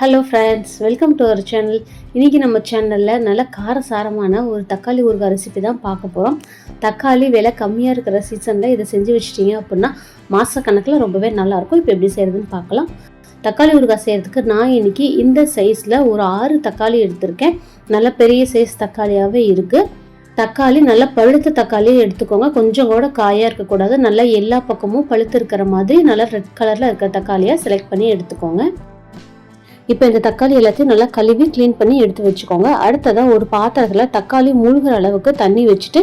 Hello friends welcome to our channel இன்றைக்கி நம்ம சேனலில் நல்ல காரசாரமான ஒரு தக்காளி ஊறுகாய் ரெசிபி தான் பார்க்க போகிறோம் தக்காளி விலை கம்மியாக இருக்கிற சீசனில் இதை செஞ்சு வச்சிட்டிங்க அப்படின்னா மாதக்கணக்கில் ரொம்பவே நல்லாயிருக்கும் இப்போ எப்படி செய்கிறதுன்னு பார்க்கலாம். தக்காளி ஊறுகாய் செய்கிறதுக்கு நான் இன்றைக்கி இந்த சைஸில் ஒரு ஆறு தக்காளி எடுத்திருக்கேன். நல்ல பெரிய சைஸ் தக்காளியாகவே இருக்குது தக்காளி நல்லா பழுத்த தக்காளி எடுத்துக்கோங்க. கொஞ்சம் கூட காயாக இருக்கக்கூடாது. நல்லா எல்லா பக்கமும் பழுத்து இருக்கிற மாதிரி நல்லா ரெட் கலரில் இருக்கிற தக்காளியாக செலக்ட் பண்ணி எடுத்துக்கோங்க. இப்போ இந்த தக்காளி எல்லாத்தையும் நல்லா கழுவி க்ளீன் பண்ணி எடுத்து வச்சுக்கோங்க. அடுத்ததாக ஒரு பாத்திரத்தில் தக்காளி மூழ்கிற அளவுக்கு தண்ணி வச்சுட்டு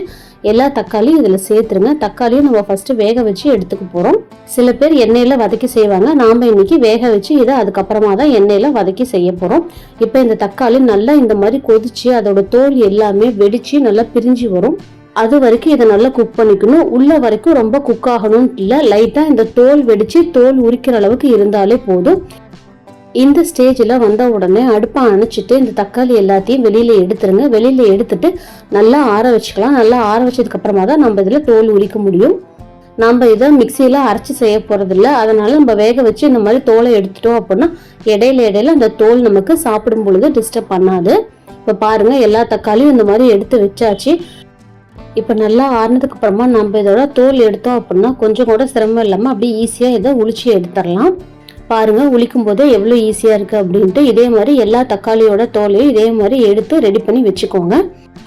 எல்லா தக்காளியும் இதில் சேர்த்துருங்க. தக்காளியும் நம்ம ஃபஸ்ட்டு வேக வச்சு எடுத்துக்க போகிறோம் சில பேர் எண்ணெயில் வதக்கி செய்வாங்க. நாம் இன்னைக்கு வேக வச்சு இதை அதுக்கப்புறமா தான் எண்ணெயில் வதக்கி செய்ய போகிறோம் இப்போ இந்த தக்காளி நல்லா இந்த மாதிரி கொதிச்சு அதோட தோல் எல்லாமே வெடிச்சு நல்லா பிரிஞ்சு வரும். அது வரைக்கும் இதை நல்லா குக் பண்ணிக்கணும். உள்ள வரைக்கும் ரொம்ப குக் ஆகணும்னு இல்லை. லைட்டாக இந்த தோல் வெடித்து தோல் உரிக்கிற அளவுக்கு இருந்தாலே போதும். இந்த ஸ்டேஜில் வந்த உடனே அடுப்பை அணைச்சிட்டு இந்த தக்காளி எல்லாத்தையும் வெளியில் எடுத்துருங்க. வெளியில் எடுத்துட்டு நல்லா ஆற வச்சுக்கலாம். நல்லா ஆற வச்சதுக்கப்புறமா தான் நம்ம இதில் தோல் உரிக்க முடியும். நம்ம இதை மிக்சியில் அரைச்சி செய்ய போகிறதில்ல அதனால் நம்ம வேக வச்சு இந்த மாதிரி தோலை எடுத்துட்டோம் அப்படின்னா இடையில இடையில அந்த தோல் நமக்கு சாப்பிடும் பொழுது டிஸ்டர்ப் பண்ணாது. இப்போ பாருங்கள் எல்லா தக்காளியும் இந்த மாதிரி எடுத்து வச்சாச்சு. இப்போ நல்லா ஆறினதுக்கு அப்புறமா நம்ம இதோட தோல் எடுத்தோம் அப்படின்னா கொஞ்சம் கூட சிரமம் இல்லாமல் அப்படியே ஈஸியாக இதை உளிச்சு எடுத்துடலாம். பாருங்கள் உளிக்கும் போதே எவ்வளோ ஈஸியாக இருக்குது அப்படின்ட்டு இதே மாதிரி எல்லா தக்காளியோட தோலையும் இதே மாதிரி எடுத்து ரெடி பண்ணி வச்சுக்கோங்க.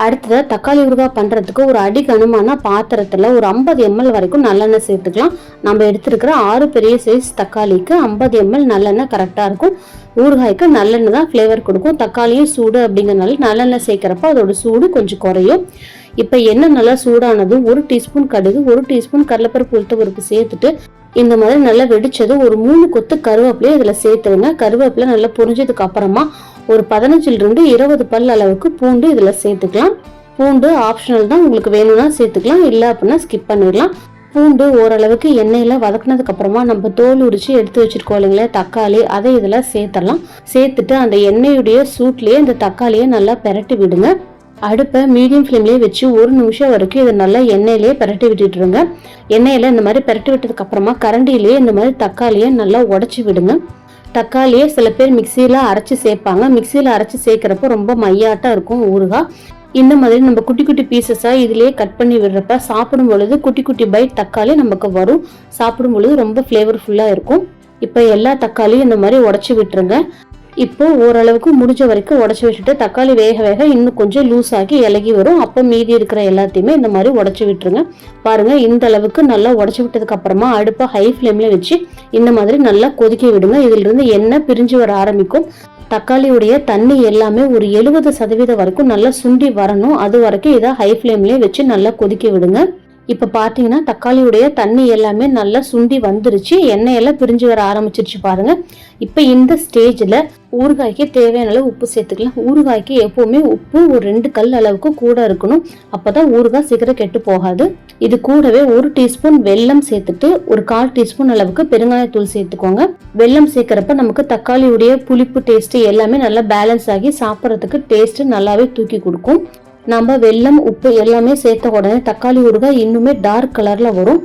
அடுத்ததாக தக்காளி ஊறுகாய் பண்ணுறதுக்கு ஒரு அடி கனமான பாத்திரத்தில் ஒரு ஐம்பது எம்எல் வரைக்கும் நல்லெண்ணெய் சேர்த்துக்கலாம். நம்ம எடுத்துருக்கிற ஆறு பெரிய சைஸ் தக்காளிக்கு ஐம்பது எம்எல் நல்லெண்ணெய் கரெக்டாக இருக்கும். ஊறுகாய்க்கு நல்லெண்ணெய் தான் ஃப்ளேவர் கொடுக்கும். தக்காளியும் சூடு அப்படிங்கிறனால நல்லெண்ணெய் சேர்க்குறப்ப அதோட சூடு கொஞ்சம் குறையும். இப்போ எண்ணெய் நல்லா சூடானதும் ஒரு டீஸ்பூன் கடுகு ஒரு டீஸ்பூன் கடலப்பருப்பு உளுத்த பருப்பு சேர்த்துட்டு இந்த மாதிரி நல்லா வெடிச்சதும் ஒரு மூணு கொத்து கருவேப்பிலையும் இதில் சேர்த்துருங்க. கருவேப்பிலை நல்லா புரிஞ்சதுக்கு அப்புறமா ஒரு பதினஞ்சுல இருந்து இருபது பல் அளவுக்கு பூண்டு இதில் சேர்த்துக்கலாம். பூண்டு ஆப்ஷனல் தான். உங்களுக்கு வேணும்னா சேர்த்துக்கலாம். இல்லை அப்படின்னா ஸ்கிப் பண்ணிடலாம். பூண்டு ஓரளவுக்கு எண்ணெயில் வதக்குனதுக்கு அப்புறமா நம்ம தோல் உரிச்சு எடுத்து வச்சிருக்கோம் இல்லைங்களா? தக்காளி அதை இதில் சேர்த்துடலாம். சேர்த்துட்டு அந்த எண்ணெயுடைய சூட்லேயே இந்த தக்காளியை நல்லா பெரட்டி விடுங்க. அடுப்பை மீடியம் ஃப்ளேம்லேயே வச்சு ஒரு நிமிஷம் வரைக்கும் இதை நல்லா எண்ணெயிலேயே பெரட்டி விட்டுட்டுருங்க எண்ணெயில் இந்த மாதிரி பரட்டி விட்டதுக்கப்புறமா கரண்டிலேயே இந்த மாதிரி தக்காளியை நல்லா உடச்சி விடுங்க. தக்காளியை சில பேர் மிக்சியில் அரைச்சி சேர்ப்பாங்க. மிக்சியில் அரைச்சி சேர்க்குறப்போ ரொம்ப மையாட்டாக இருக்கும் ஊறுகாய். இந்த மாதிரி நம்ம குட்டி குட்டி பீசஸாக இதுலேயே கட் பண்ணி விடுறப்ப சாப்பிடும் பொழுது குட்டி குட்டி பைட் தக்காளி நமக்கு வரும். சாப்பிடும் பொழுது ரொம்ப ஃப்ளேவர்ஃபுல்லாக இருக்கும். இப்போ எல்லா தக்காளியும் இந்த மாதிரி உடச்சி விட்டுருங்க. இப்போ ஓரளவுக்கு முடிஞ்ச வரைக்கும் உடச்சி வச்சுட்டு தக்காளி வேக வேக இன்னும் கொஞ்சம் லூஸ் ஆகி இலகி வரும். அப்போ மீதி இருக்கிற எல்லாத்தையுமே இந்த மாதிரி உடச்சி விட்டுருங்க. பாருங்க இந்த அளவுக்கு நல்லா உடச்சி விட்டதுக்கு அப்புறமா அடுப்பை ஹை ஃப்ளேம்ல வச்சு இந்த மாதிரி நல்லா கொதிக்க விடுங்க. இதுல இருந்து எண்ணெய் பிரிஞ்சு வர ஆரம்பிக்கும். தக்காளியுடைய தண்ணி எல்லாமே ஒரு எழுபது சதவீதம் வரைக்கும் நல்லா சுண்டி வரணும். அது வரைக்கும் இதை ஹை ஃப்ளேம்லேயே வச்சு நல்லா கொதிக்க விடுங்க. இப்போ பார்த்தீங்கன்னா தக்காளியுடைய தண்ணி எல்லாமே நல்லா சுண்டி வந்துருச்சு. எண்ணெய் எல்லாம் பிரிஞ்சு வர ஆரம்பிச்சிருச்சு பாருங்க. இப்போ இந்த ஸ்டேஜில் ஊறுகாய்க்கு தேவையான அளவு உப்பு சேர்த்துக்கலாம். ஊறுகாய்க்கு எப்போவுமே உப்பு ஒரு ரெண்டு கல் அளவுக்கு கூட இருக்கணும். அப்போ தான் ஊறுகாய் சீக்கிரம் கெட்டு போகாது. இது கூடவே ஒரு டீஸ்பூன் வெல்லம் சேர்த்துட்டு ஒரு கால் டீஸ்பூன் அளவுக்கு பெருங்காயத்தூள் சேர்த்துக்கோங்க. வெல்லம் சேர்க்குறப்ப நமக்கு தக்காளியுடைய புளிப்பு டேஸ்ட்டு எல்லாமே நல்லா பேலன்ஸ் ஆகி சாப்பிட்றதுக்கு டேஸ்ட்டு நல்லாவே தூக்கி கொடுக்கும். நம்ம வெல்லம் உப்பு எல்லாமே சேர்த்த உடனே தக்காளி ஊறுகாய் இன்னுமே டார்க் கலரில் வரும்.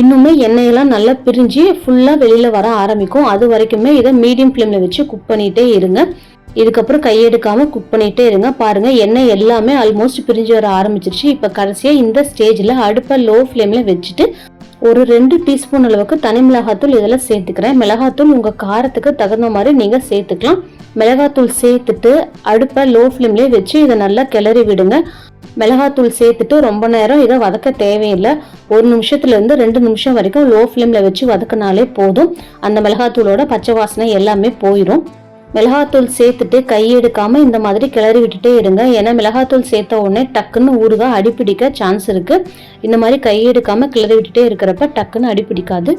இன்னுமே எண்ணெயெல்லாம் நல்லா பிரிஞ்சு ஃபுல்லாக வெளியில் வர ஆரம்பிக்கும். அது வரைக்குமே இதை மீடியம் ஃப்ளேமில் வச்சு குக் பண்ணிகிட்டே இருங்க. இதுக்கப்புறம் கையெடுக்காமல் குக் பண்ணிகிட்டே இருங்க. பாருங்கள் எண்ணெய் எல்லாமே ஆல்மோஸ்ட் பிரிஞ்சு வர ஆரம்பிச்சிருச்சு. இப்போ கடைசியாக இந்த ஸ்டேஜில் அடுப்பை லோ ஃப்ளேமில் வச்சுட்டு ஒரு ரெண்டு டீஸ்பூன் அளவுக்கு தனி மிளகாத்தூள் இதெல்லாம் சேர்த்துக்கிறேன். மிளகாத்தூள் உங்கள் காரத்துக்கு தகுந்த மாதிரி நீங்கள் சேர்த்துக்கலாம். மிளகாத்தூள் சேர்த்துட்டு அடுப்பை லோ ஃப்ளேம்லேயே வச்சு இதை நல்லா கிளறி விடுங்க. மிளகாத்தூள் சேர்த்துட்டு ரொம்ப நேரம் இதை வதக்க தேவையில்லை. ஒரு நிமிஷத்துலேருந்து ரெண்டு நிமிஷம் வரைக்கும் லோ ஃப்ளேமில் வச்சு வதக்கினாலே போதும். அந்த மிளகாத்தூளோட பச்சை வாசனை எல்லாமே போயிடும் மிளகாத்தூள் சேர்த்துட்டு கையெடுக்காமல் இந்த மாதிரி கிளறி விட்டுட்டே இருங்க. ஏன்னா மிளகாத்தூள் சேர்த்த உடனே டக்குன்னு ஊறுகாய் அடிப்பிடிக்க சான்ஸ் இருக்குது இந்த மாதிரி கையெடுக்காமல் கிளறி விட்டுட்டே இருக்கிறப்ப டக்குன்னு அடிப்பிடிக்காது.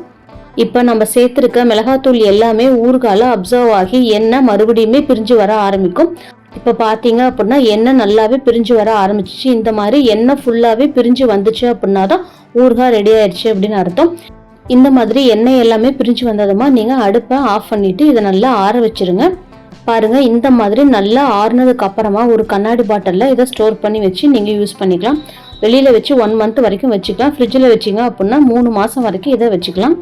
இப்போ நம்ம சேர்த்துருக்க மிளகாத்தூள் எல்லாமே ஊறுகால அப்சர்வ் ஆகி எண்ணெய் மறுபடியுமே பிரிஞ்சு வர ஆரம்பிக்கும். இப்போ பார்த்தீங்க அப்படின்னா எண்ணெய் நல்லாவே பிரிஞ்சு வர ஆரம்பிச்சிச்சு. இந்த மாதிரி எண்ணெய் ஃபுல்லாகவே பிரிஞ்சு வந்துச்சு அப்படின்னா தான் ஊறுகாய் ரெடி ஆயிடுச்சு அப்படின்னு அர்த்தம். இந்த மாதிரி எண்ணெய் எல்லாமே பிரிஞ்சு வந்ததுமா நீங்கள் அடுப்பை ஆஃப் பண்ணிவிட்டு இதை நல்லா ஆற வச்சுருங்க. பாருங்கள் இந்த மாதிரி நல்லா ஆறுனதுக்கு அப்புறமா ஒரு கண்ணாடி பாட்டிலில் இதை ஸ்டோர் பண்ணி வச்சு நீங்கள் யூஸ் பண்ணிக்கலாம். வெளியில் வச்சு ஒன் மந்த் வரைக்கும் வச்சுக்கலாம். ஃப்ரிட்ஜில் வச்சிங்க அப்படின்னா மூணு மாதம் வரைக்கும் இதை வச்சுக்கலாம்.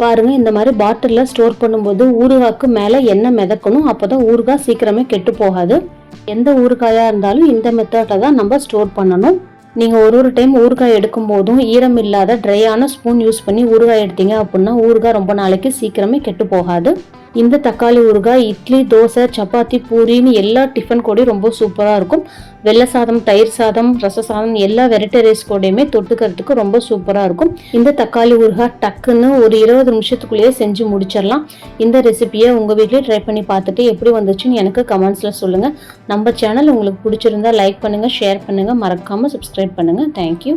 பாருங்க இந்த மாதிரி பாட்டிலில் ஸ்டோர் பண்ணும்போது ஊறுகாய்க்கு மேலே எண்ணெய் மிதக்கணும்? அப்போ தான் ஊறுகாய் சீக்கிரமே கெட்டு போகாது. எந்த ஊறுகாயாக இருந்தாலும் இந்த மெத்தடில் தான் நம்ம ஸ்டோர் பண்ணணும். நீங்கள் ஒரு ஒரு டைம் ஊறுகாய் எடுக்கும் போதும் ஈரம் இல்லாத ட்ரையான ஸ்பூன் யூஸ் பண்ணி ஊறுகாய் எடுத்தீங்க அப்படின்னா ஊறுகாய் ரொம்ப நாளைக்கு சீக்கிரமே கெட்டு போகாது. இந்த தக்காளி ஊறுகாய் இட்லி தோசை சப்பாத்தி பூரின்னு எல்லா டிஃபன் கூடயும் ரொம்ப சூப்பராக இருக்கும். வெள்ளை சாதம் தயிர் சாதம் ரச சாதம் எல்லா வெரைட்டி ரைஸ் கூடயுமே தொட்டுக்கிறதுக்கு ரொம்ப சூப்பராக இருக்கும். இந்த தக்காளி ஊறுகாய் டக்குன்னு ஒரு இருபது நிமிஷத்துக்குள்ளேயே செஞ்சு முடிச்சிடலாம். இந்த ரெசிபியை உங்கள் வீட்லேயே ட்ரை பண்ணி பார்த்துட்டு எப்படி வந்துச்சுன்னு எனக்கு கமெண்ட்ஸில் சொல்லுங்கள் நம்ம சேனல் உங்களுக்கு பிடிச்சிருந்தா லைக் பண்ணுங்கள் ஷேர் பண்ணுங்கள் மறக்காமல் சப்ஸ்கிரைப் பண்ணுங்கள் தேங்க்யூ